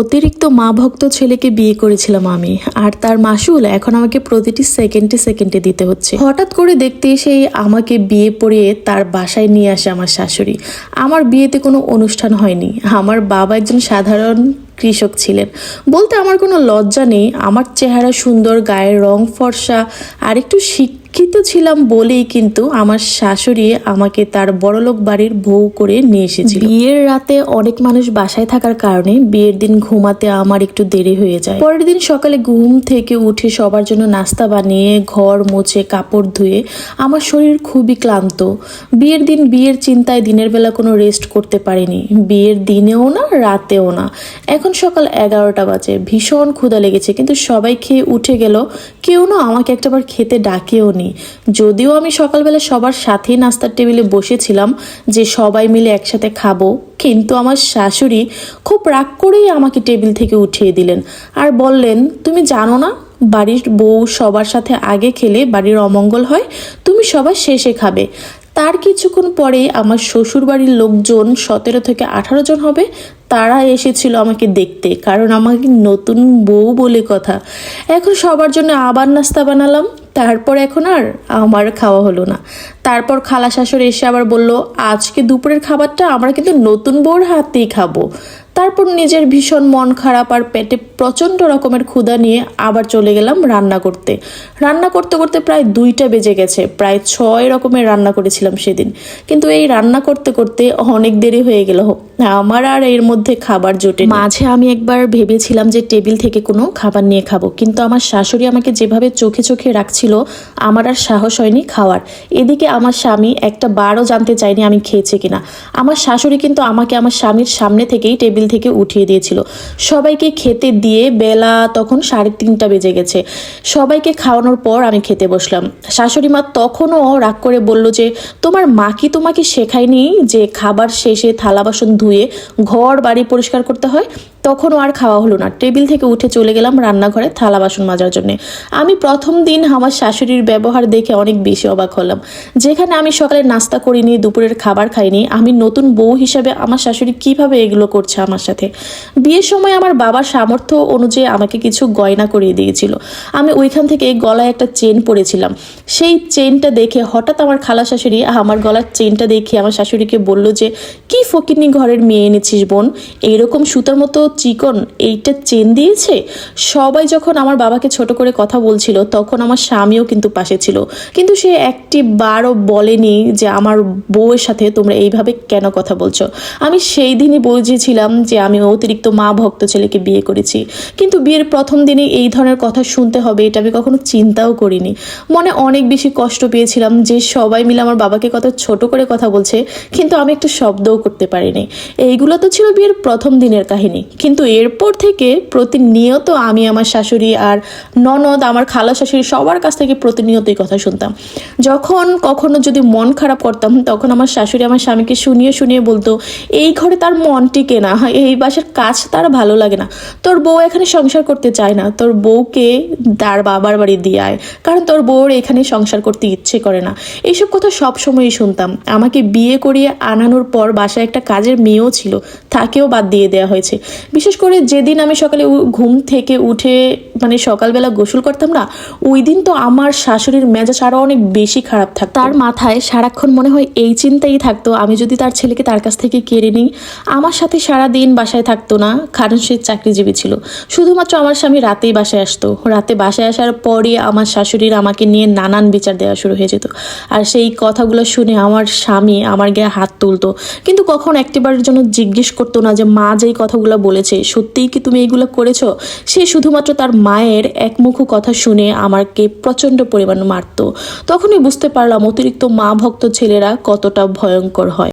অতিরিক্ত মা ভক্ত ছেলেকে বিয়ে করেছিলাম আমি। আর তার মাসুল এখন আমাকে প্রতিটি সেকেন্ডে সেকেন্ডে দিতে হচ্ছে। হঠাৎ করে দেখতে এসেই আমাকে বিয়ে পড়িয়ে তার বাসায় নিয়ে আসে আমার শাশুড়ি। আমার বিয়েতে কোনো অনুষ্ঠান হয়নি। আমার বাবা একজন সাধারণ কৃষক ছিলেন। বলতে আমার কোনো লজ্জা নেই। আমার চেহারা সুন্দর, গায়ের রং ফর্সা আর একটু শিক্ষিত ছিলাম বলেই কিন্তু আমার শাশুড়ি আমাকে তার বড়লোক বাড়ির বউ করে নিয়ে এসেছিল। বিয়ের রাতে অনেক মানুষ বাসায় থাকার কারণে বিয়ের দিন ঘুমাতে আমার একটু দেরি হয়ে যায়। পরের দিন সকালে ঘুম থেকে উঠে সবার জন্য নাস্তা বানিয়ে ঘর মুছে কাপড় ধুয়ে আমার শরীর খুবই ক্লান্ত। বিয়ের দিন বিয়ের চিন্তায় দিনের বেলা কোনো রেস্ট করতে পারিনি। বিয়ের দিনেও না রাতেও না। এখন সকাল এগারোটা বাজে। ভীষণ ক্ষুধা লেগেছে কিন্তু সবাই খেয়ে উঠে গেল। কেউ না আমাকে একটাবার খেতে ডাকেও নি যদিও আমি সকালবেলা সবার সাথেই নাস্তার টেবিলে বসেছিলাম যে সবাই মিলে একসাথে খাব, কিন্তু আমার শাশুড়ি খুব রাগ করেই আমাকে টেবিল থেকে উঠিয়ে দিলেন আর বললেন, তুমি জানো না, বাড়ির বউ সবার সাথে আগে খেলে বাড়ির অমঙ্গল হয়, তুমি সবার শেষে খাবে। তার কিছুক্ষণ পরে আমার শ্বশুর বাড়ির লোকজন সতেরো থেকে আঠারো জন হবে, তারা এসেছিল আমাকে দেখতে, কারণ আমাকে নতুন বউ বলে কথা। এখন সবার জন্য আবার নাস্তা বানালাম, তারপর এখন আর আমার খাওয়া হলো না। তারপর খালা শাশুড়ি এসে আবার বলল, আজকে দুপুরের খাবারটা আমরা কিন্তু নতুন বউর হাতেই খাব। তারপর নিজের ভীষণ মন খারাপ আর পেটে প্রচণ্ড রকমের ক্ষুধা নিয়ে আবার চলে গেলাম রান্না করতে। রান্না করতে করতে প্রায় দুইটা বেজে গেছে, প্রায় ছয় রকমের রান্না করেছিলাম সেদিন। কিন্তু এই রান্না করতে করতে অনেক দেরি হয়ে গেল। আমার আর এর মধ্যে খাবার জোটে মাঝে আমি একবার ভেবেছিলাম যে টেবিল থেকে কোনো খাবার নিয়ে খাব, কিন্তু আমার শাশুড়ি আমাকে যেভাবে চোখে চোখে রাখছিল, আমার আর সাহস হয়নি খাওয়ার। এদিকে আমার স্বামী একটা বারও জানতে চায়নি আমি খেয়েছি কিনা। আমার শাশুড়ি কিন্তু আমাকে আমার স্বামীর সামনে থেকেই টেবিল থেকে উঠিয়ে দিয়েছিল। সবাইকে খেতে দিয়ে বেলা তখন সাড়ে তিনটা বেজে গেছে। সবাইকে খাওয়ানোর পর আমি খেতে বসলাম। শাশুড়ি মা তখনও রাগ করে বলল যে, তোমার মা কি তোমাকে শেখায়নি যে খাবার শেষে থালা বাসন ধুয়ে ঘর বাড়ি পরিষ্কার করতে হয়? তখনও আর খাওয়া হলো না। টেবিল থেকে উঠে চলে গেলাম রান্নাঘরে থালা বাসন মাজার জন্য। আমি প্রথম দিন আমার শাশুড়ির ব্যবহার দেখে অনেক বেশি অবাক হলাম। যেখানে আমি সকালে নাস্তা করিনি, দুপুরের খাবার খাইনি, আমি নতুন বউ হিসাবে আমার শাশুড়ি কীভাবে এগুলো করছে আমার সাথে। বিয়ের সময় আমার বাবার সামর্থ্য অনুযায়ী আমাকে কিছু গয়না করিয়ে দিয়েছিল। আমি ওইখান থেকে গলায় একটা চেন পরেছিলাম। সেই চেনটা দেখে হঠাৎ আমার খালা শাশুড়ি আমার গলার চেনটা দেখে আমার শাশুড়িকে বলল যে, কি ফকিরনি ঘরের মেয়ে এনেছিস বোন? এইরকম সুতার মতো চিকন এইটা চেন দিয়েছে? সবাই যখন আমার বাবাকে ছোট করে কথা বলছিল, তখন আমার স্বামীও কিন্তু পাশে ছিল। কিন্তু সে একটি বারও বলেনি যে, আমার বউয়ের সাথে তোমরা এইভাবে কেন কথা বলছো? আমি সেই দিনই বুঝেছিলাম যে আমি অতিরিক্ত মা ভক্ত ছেলেকে বিয়ে করেছি। কিন্তু বিয়ের প্রথম দিনে এই ধরনের কথা শুনতে হবে, এটা আমি কখনো চিন্তাও করিনি। মনে অনেক বেশি কষ্ট পেয়েছিলাম যে সবাই মিলে আমার বাবাকে কত ছোট করে কথা বলছে, কিন্তু আমি একটু শব্দও করতে পারিনি। এইগুলো তো ছিল বিয়ের প্রথম দিনের কাহিনী। কিন্তু এরপর থেকে প্রতিনিয়ত আমি, আমার শাশুড়ি আর ননদ, আমার খালা শাশুড়ি সবার কাছ থেকে প্রতিনিয়তই কথা শুনতাম। যখন কখনো যদি মন খারাপ করতাম, তখন আমার শাশুড়ি আমার স্বামীকে শুনিয়ে শুনিয়ে বলতো, এই ঘরে তার মন টিকে না এই বাসার কাজ তার ভালো লাগে না। তোর বউ এখানে সংসার করতে চায় না। তোর বউকে তার বাবার বাড়ি দিয়ে আয়। কারণ তোর বউর এখানে সংসার করতে ইচ্ছে করে না। এইসব কথা সব সময়ই শুনতাম। আমাকে বিয়ে করিয়ে আনানোর পর বাসায় একটা কাজের মেয়েও ছিল। তাকেও বাদ দিয়ে দেওয়া হয়েছে। বিশেষ করে যেদিন আমি সকালে ঘুম থেকে উঠে মানে সকালবেলা গোসল করতাম না, ওই দিন তো আমার শাশুড়ির মেজাজ আরও অনেক বেশি খারাপ থাকতো। তার মাথায় সারাক্ষণ মনে হয় এই চিন্তাই থাকতো, আমি যদি তার ছেলেকে তার কাছ থেকে কেড়ে নিই। আমার সাথে সারা দিন বাসায় থাকতো না, কারণ সে চাকরিজীবী ছিল। শুধুমাত্র আমার স্বামী রাতেই বাসায় আসতো। রাতে বাসায় আসার পরই আমার শাশুড়ির আমাকে নিয়ে নানান বিচার দেওয়া শুরু হয়ে যেত। আর সেই কথাগুলো শুনে আমার স্বামী আমার গায়ে হাত তুলতো। কিন্তু কখন একটিবারের জন্য জিজ্ঞেস করতো না যে, মা যেই কথাগুলো বলেছে, সত্যিই কি তুমি এইগুলো করেছ? সে শুধুমাত্র তার মায়ের একমুখো কথা শুনে আমাকে প্রচণ্ড পরিমাণ মারতো। তখনই বুঝতে পারলাম অতিরিক্ত মা ভক্ত ছেলেরা কতটা ভয়ঙ্কর হয়।